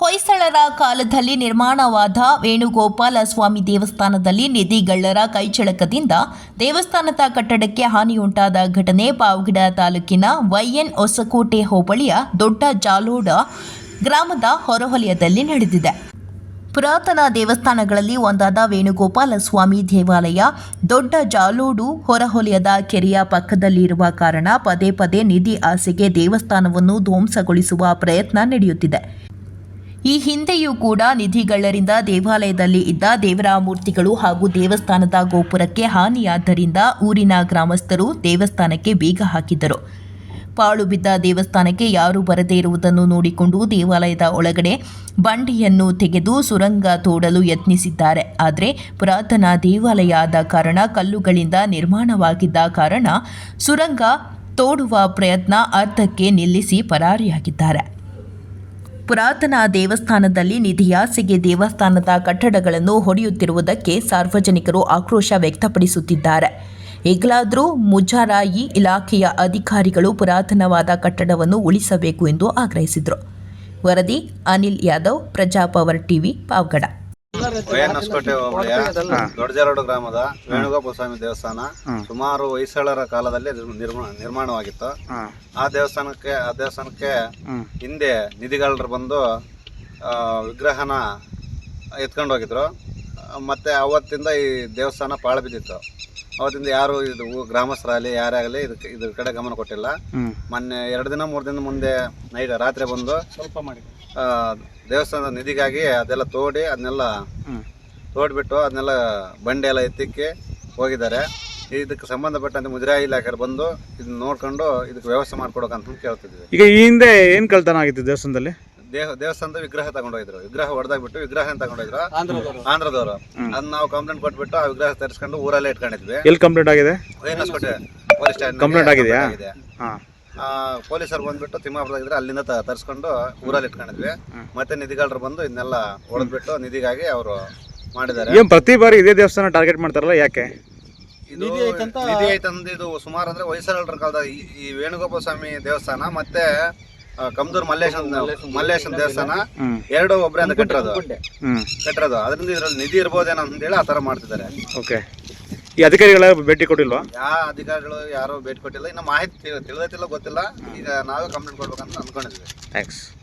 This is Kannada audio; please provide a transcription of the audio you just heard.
ಹೊಯ್ಸಳರ ಕಾಲದಲ್ಲಿ ನಿರ್ಮಾಣವಾದ ವೇಣುಗೋಪಾಲ ಸ್ವಾಮಿ ದೇವಸ್ಥಾನದಲ್ಲಿ ನಿಧಿಗಳ್ಳರ ಕೈಚಳಕದಿಂದ ದೇವಸ್ಥಾನದ ಕಟ್ಟಡಕ್ಕೆ ಹಾನಿಯುಂಟಾದ ಘಟನೆ ಪಾವಗಡ ತಾಲೂಕಿನ ವೈಎನ್ ಹೊಸಕೋಟೆ ಹೋಬಳಿಯ ದೊಡ್ಡ ಜಾಲೋಡ ಗ್ರಾಮದ ಹೊರವಲಯದಲ್ಲಿ ನಡೆದಿದೆ. ಪುರಾತನ ದೇವಸ್ಥಾನಗಳಲ್ಲಿ ಒಂದಾದ ವೇಣುಗೋಪಾಲ ಸ್ವಾಮಿ ದೇವಾಲಯ, ದೊಡ್ಡ ಜಾಲೋಡು ಹೊರಹೊಲಿಯದ ಕೆರೆಯ ಪಕ್ಕದಲ್ಲಿರುವ ಕಾರಣ ಪದೇ ಪದೇ ನಿಧಿ ಆಸೆಗೆ ದೇವಸ್ಥಾನವನ್ನು ಧ್ವಂಸಗೊಳಿಸುವ ಪ್ರಯತ್ನ ನಡೆಯುತ್ತಿದೆ. ಈ ಹಿಂದೆಯೂ ಕೂಡ ನಿಧಿಗಳ್ಳರಿಂದ ದೇವಾಲಯದಲ್ಲಿ ಇದ್ದ ದೇವರ ಮೂರ್ತಿಗಳು ಹಾಗೂ ದೇವಸ್ಥಾನದ ಗೋಪುರಕ್ಕೆ ಹಾನಿಯಾದ್ದರಿಂದ ಊರಿನ ಗ್ರಾಮಸ್ಥರು ದೇವಸ್ಥಾನಕ್ಕೆ ಬೀಗ ಹಾಕಿದ್ದರು. ಪಾಳು ಬಿದ್ದ ದೇವಸ್ಥಾನಕ್ಕೆ ಯಾರೂ ಬರದೇ ಇರುವುದನ್ನು ನೋಡಿಕೊಂಡು ದೇವಾಲಯದ ಒಳಗಡೆ ಬಂಡಿಯನ್ನು ತೆಗೆದು ಸುರಂಗ ತೋಡಲು ಯತ್ನಿಸಿದ್ದಾರೆ. ಆದರೆ ಪುರಾತನ ದೇವಾಲಯ ಆದ ಕಾರಣ ಕಲ್ಲುಗಳಿಂದ ನಿರ್ಮಾಣವಾಗಿದ್ದ ಕಾರಣ ಸುರಂಗ ತೋಡುವ ಪ್ರಯತ್ನ ಅರ್ಧಕ್ಕೆ ನಿಲ್ಲಿಸಿ ಪರಾರಿಯಾಗಿದ್ದಾರೆ. ಪುರಾತನ ದೇವಸ್ಥಾನದಲ್ಲಿ ನಿಧಿಯಾಸೆಗೆ ದೇವಸ್ಥಾನದ ಕಟ್ಟಡಗಳನ್ನು ಹೊಡೆಯುತ್ತಿರುವುದಕ್ಕೆ ಸಾರ್ವಜನಿಕರು ಆಕ್ರೋಶ ವ್ಯಕ್ತಪಡಿಸುತ್ತಿದ್ದಾರೆ. ಈಗಲಾದರೂ ಮುಜಾರಾಯಿ ಇಲಾಖೆಯ ಅಧಿಕಾರಿಗಳು ಪುರಾತನವಾದ ಕಟ್ಟಡವನ್ನು ಉಳಿಸಬೇಕು ಎಂದು ಆಗ್ರಹಿಸಿದರು. ವರದಿ ಅನಿಲ್ ಯಾದವ್, ಪ್ರಜಾಪವರ್ ಟಿವಿ, ಪಾವಗಡ. ಹೊಸಕೋಟೆ ಹೋಬಳಿಯ ದೊಡ್ಡಜಾರೋಡು ಗ್ರಾಮದ ವೇಣುಗೋಪಾಲ ಸ್ವಾಮಿ ದೇವಸ್ಥಾನ ಸುಮಾರು ಹೊಯ್ಸಳರ ಕಾಲದಲ್ಲಿ ನಿರ್ಮಾಣವಾಗಿತ್ತು. ಆ ದೇವಸ್ಥಾನಕ್ಕೆ ಆ ದೇವಸ್ಥಾನಕ್ಕೆ ಹಿಂದೆ ನಿಧಿಗಾರರು ಬಂದು ಆ, ವಿಗ್ರಹನ ಎತ್ಕೊಂಡು ಹೋಗಿದ್ರು ಮತ್ತೆ ಅವತ್ತಿಂದ ಈ ದೇವಸ್ಥಾನ ಪಾಳು ಬಿದ್ದಿತ್ತು. ಅವತ್ತಿಂದ ಯಾರು ಇದು ಗ್ರಾಮಸ್ಥರಾಗಲಿ ಯಾರೇ ಆಗಲಿ ಇದಕ್ಕೆ ಇದ್ರ ಕಡೆ ಗಮನ ಕೊಟ್ಟಿಲ್ಲ. ಮೊನ್ನೆ ಎರಡು ದಿನ ಮೂರು ದಿನ ಮುಂದೆ ನೈಟ್ ರಾತ್ರಿ ಬಂದು ಸ್ವಲ್ಪ ಮಾಡಿ ದೇವಸ್ಥಾನದ ನಿಧಿಗಾಗಿ ಅದೆಲ್ಲ ತೋಡಿ ಅದನ್ನೆಲ್ಲ ತೋಡ್ಬಿಟ್ಟು ಅದನ್ನೆಲ್ಲ ಬಂಡೆ ಎಲ್ಲ ಎತ್ತಿಕ್ಕಿ ಹೋಗಿದ್ದಾರೆ. ಇದಕ್ಕೆ ಸಂಬಂಧಪಟ್ಟಂತೆ ಮುಜರಾಯಿ ಇಲಾಖೆ ಬಂದು ಇದನ್ನ ನೋಡ್ಕೊಂಡು ಇದಕ್ಕೆ ವ್ಯವಸ್ಥೆ ಮಾಡ್ಕೊಡೋಕಂತ ಕೇಳ್ತಿದ್ವಿ ಈಗ ಈ ಹಿಂದೆ ಏನು ಕಳ್ತನ ಆಗಿತ್ತು ದೇವಸ್ಥಾನದಲ್ಲಿ? ದೇವ ದೇವಸ್ಥಾನದ ವಿಗ್ರಹ ತಗೊಂಡೋಗಿದ್ರು. ವಿಗ್ರಹ ಹೊಡೆದಾಗ್ಬಿಟ್ಟು ವಿಗ್ರಹ ತಗೊಂಡೋಗಿದ್ರು? ಆಂಧ್ರದವರು. ಅದನ್ನ ನಾವು ಕಂಪ್ಲೇಂಟ್ ಕೊಟ್ಬಿಟ್ಟು ಆ ವಿಗ್ರಹ ತರಿಸ್ಕೊಂಡು ಊರಲ್ಲೇ ಇಟ್ಕೊಂಡಿದ್ವಿ. ಎಲ್ಲಿ ಕಂಪ್ಲೇಂಟ್ ಆಗಿದೆ? ಪೊಲೀಸ್ ಸ್ಟೇಷನ್ ಕಂಪ್ಲೇಂಟ್ ಆಗಿದೆಯಾ? ಹಾ. ಪೊಲೀಸರು ಬಂದ್ಬಿಟ್ಟು ತಿಮ್ಮಾಪುರದಾಗಿದ್ರೆ ಅಲ್ಲಿಂದ ತರಿಸ್ಕೊಂಡು ಊರಲ್ಲಿ ಇಟ್ಕೊಂಡಿದ್ವಿ. ಮತ್ತೆ ನಿಧಿಗಳ್ರು ಬಂದು ಇದನ್ನೆಲ್ಲ ಹೊಡೆದ್ಬಿಟ್ಟು ನಿಧಿಗಾಗಿ ಅವರು ಮಾಡಿದ್ದಾರೆ. ಏನ್ ಪ್ರತಿ ಬಾರಿ ಇದೇ ದೇವಸ್ಥಾನ ಟಾರ್ಗೆಟ್ ಮಾಡ್ತಾರಲ್ಲ ಯಾಕೆ? ಇದು ನಿಧಿ ಇದು ಸುಮಾರು ಅಂದ್ರೆ ಹೊಯ್ಸಳರ ಕಾಲದ ಈ- ವೇಣುಗೋಪಾಲ ಸ್ವಾಮಿ ದೇವಸ್ಥಾನ ಮತ್ತೆ ಕಮ್ದೂರ್ ಮಲ್ಲೇಶನ್ ಮಲ್ಲೇಶನ್ ದೇವಸ್ಥಾನ ಎರಡು ಒಬ್ಬರೇ ಅಂತ ಕಟ್ಟಿರೋದು. ಕಟ್ಟಿರೋದು. ಅದರಿಂದ ಇದ್ರಲ್ಲಿ ನಿಧಿ ಇರ್ಬೋದೇನೋ ಅಂತೇಳಿ ಆ ತರ ಮಾಡ್ತಿದ್ದಾರೆ. ಓಕೆ. ಈ ಅಧಿಕಾರಿಗಳ ಭೇಟಿ ಕೊಟ್ಟಿಲ್ವಾ? ಯಾವ ಅಧಿಕಾರಿಗಳು ಯಾರು ಭೇಟಿ ಕೊಟ್ಟಿಲ್ಲ. ಇನ್ನು ಮಾಹಿತಿ ತಿಳ್- ತಿಳಿದೈತಿಲ್ಲ ಗೊತ್ತಿಲ್ಲ. ಈಗ ನಾವೇ ಕಂಪ್ಲೇಂಟ್ ಕೊಡ್ಬೇಕಂತ ಅನ್ಕೊಂಡಿದ್ವಿ ಥ್ಯಾಂಕ್ಸ್.